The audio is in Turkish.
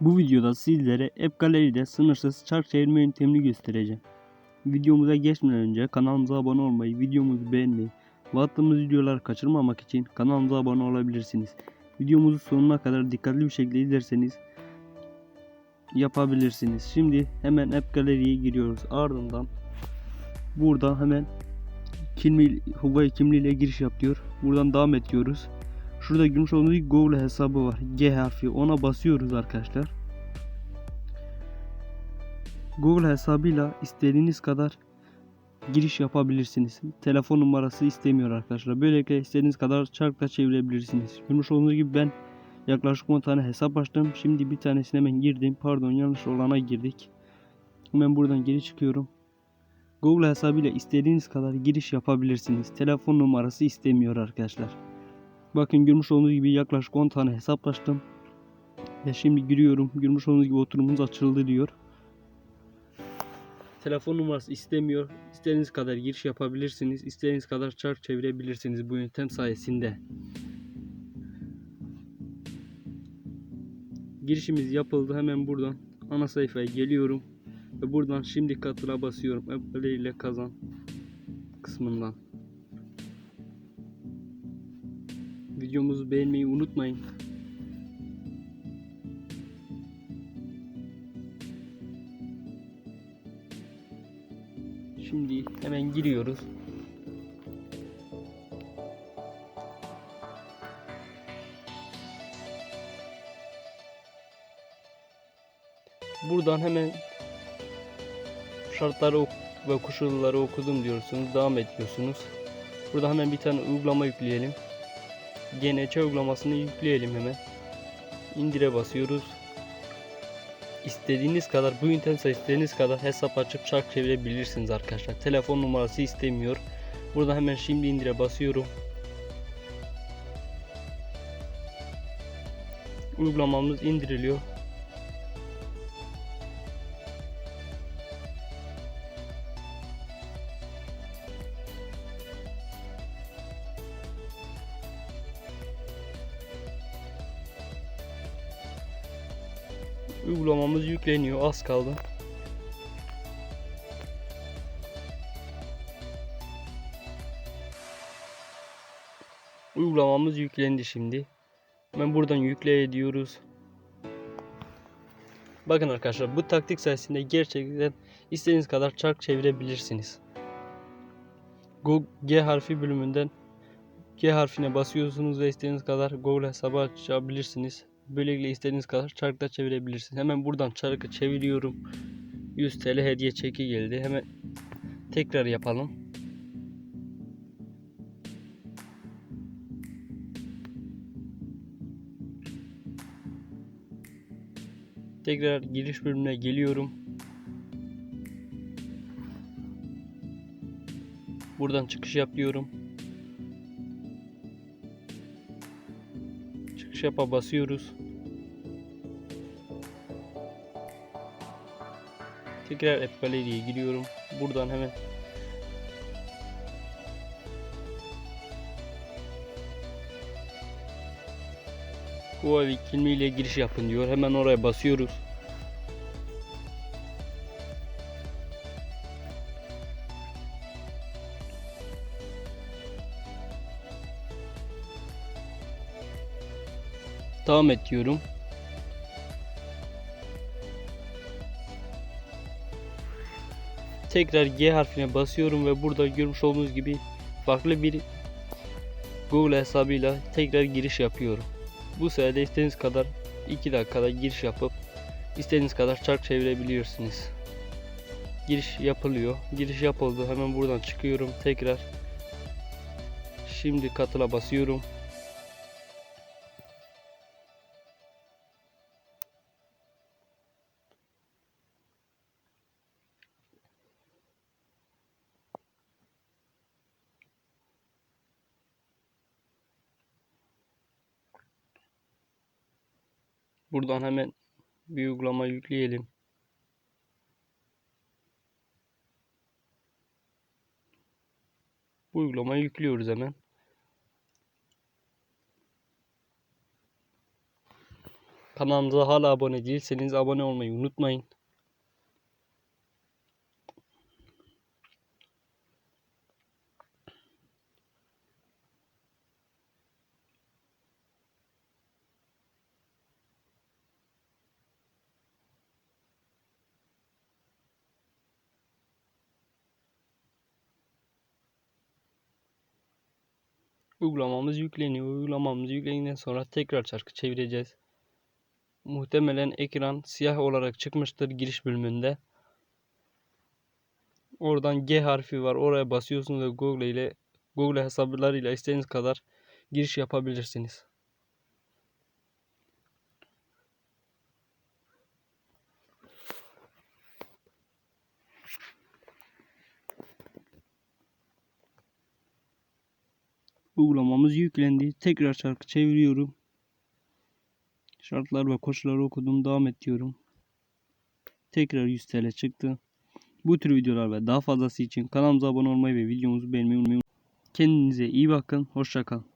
Bu videoda sizlere App Gallery'de sınırsız çark çevirme yöntemini göstereceğim. Videomuza geçmeden önce kanalımıza abone olmayı, videomuzu beğenmeyi ve attığımız videoları kaçırmamak için kanalımıza abone olabilirsiniz. Videomuzu sonuna kadar dikkatli bir şekilde izlerseniz yapabilirsiniz. Şimdi hemen App Gallery'ye giriyoruz. Ardından burada hemen kimliği, Huawei kimliğiyle giriş yap diyor. Buradan devam ediyoruz. Şurada görmüş olduğunuz gibi Google hesabı var. G harfi ona basıyoruz arkadaşlar. Google hesabıyla istediğiniz kadar giriş yapabilirsiniz. Telefon numarası istemiyor arkadaşlar. Böylelikle istediğiniz kadar çarkla çevirebilirsiniz. Görmüş olduğunuz gibi ben yaklaşık 10 tane hesap açtım. Şimdi bir tanesine hemen girdim. Pardon yanlış olana girdik. Hemen buradan geri çıkıyorum. Google hesabıyla istediğiniz kadar giriş yapabilirsiniz. Telefon numarası istemiyor arkadaşlar. Bakın görmüş olduğunuz gibi yaklaşık 10 tane hesap açtım. Ve şimdi giriyorum. Görmüş olduğunuz gibi oturumumuz açıldı diyor. Telefon numarası istemiyor. İstediğiniz kadar giriş yapabilirsiniz. İstediğiniz kadar çark çevirebilirsiniz bu yöntem sayesinde. Girişimiz yapıldı. Hemen buradan ana sayfaya geliyorum. Ve buradan şimdi katıla basıyorum. Apple ile kazan kısmından. Videomuzu beğenmeyi unutmayın. Şimdi hemen giriyoruz. Buradan hemen şartları ve koşulları okudum diyorsunuz. Devam ediyorsunuz. Burada hemen bir tane uygulama yükleyelim. GNC uygulamasını yükleyelim hemen. İndire basıyoruz. İstediğiniz kadar bu internette istediğiniz kadar hesap açıp çark çevirebilirsiniz arkadaşlar. Telefon numarası istemiyor. Burada hemen şimdi indire basıyorum. Uygulamamız indiriliyor. Uygulamamız yükleniyor. Az kaldı. Uygulamamız yüklendi şimdi. Hemen buradan yükle diyoruz. Bakın arkadaşlar bu taktik sayesinde gerçekten istediğiniz kadar çark çevirebilirsiniz. G harfi bölümünden G harfine basıyorsunuz ve istediğiniz kadar Google hesabı açabilirsiniz. Böylelikle istediğiniz kadar çarkla çevirebilirsiniz. Hemen buradan çarkı çeviriyorum. 100 TL hediye çeki geldi. Hemen tekrar yapalım. Tekrar giriş bölümüne geliyorum. Buradan çıkış yapıyorum. Yapa basıyoruz. Tekrar Gallery'ye giriyorum. Buradan hemen Huawei kimliğiyle giriş yapın diyor. Hemen oraya basıyoruz. Devam et diyorum. Tekrar G harfine basıyorum ve burada görmüş olduğunuz gibi farklı bir Google hesabıyla tekrar giriş yapıyorum. Bu sayede istediğiniz kadar 2 dakikada giriş yapıp istediğiniz kadar çark çevirebiliyorsunuz. Giriş yapılıyor. Giriş yapıldı. Hemen buradan çıkıyorum tekrar. Şimdi katıla basıyorum. Buradan hemen bir uygulama yükleyelim. Bu uygulamayı yüklüyoruz hemen. Kanalımıza hala abone değilseniz abone olmayı unutmayın. Uygulamamız yükleniyor. Uygulamamız yüklendikten sonra tekrar çarkı çevireceğiz. Muhtemelen ekran siyah olarak çıkmıştır giriş bölümünde. Oradan G harfi var. Oraya basıyorsunuz ve Google ile Google hesaplarıyla istediğiniz kadar giriş yapabilirsiniz. Uygulamamız yüklendi. Tekrar şarkı çeviriyorum. Şartlar ve koşulları okudum. Devam et diyorum. Tekrar 100 TL çıktı. Bu tür videolar ve daha fazlası için kanalımıza abone olmayı ve videomuzu beğenmeyi unutmayın. Kendinize iyi bakın. Hoşça kalın.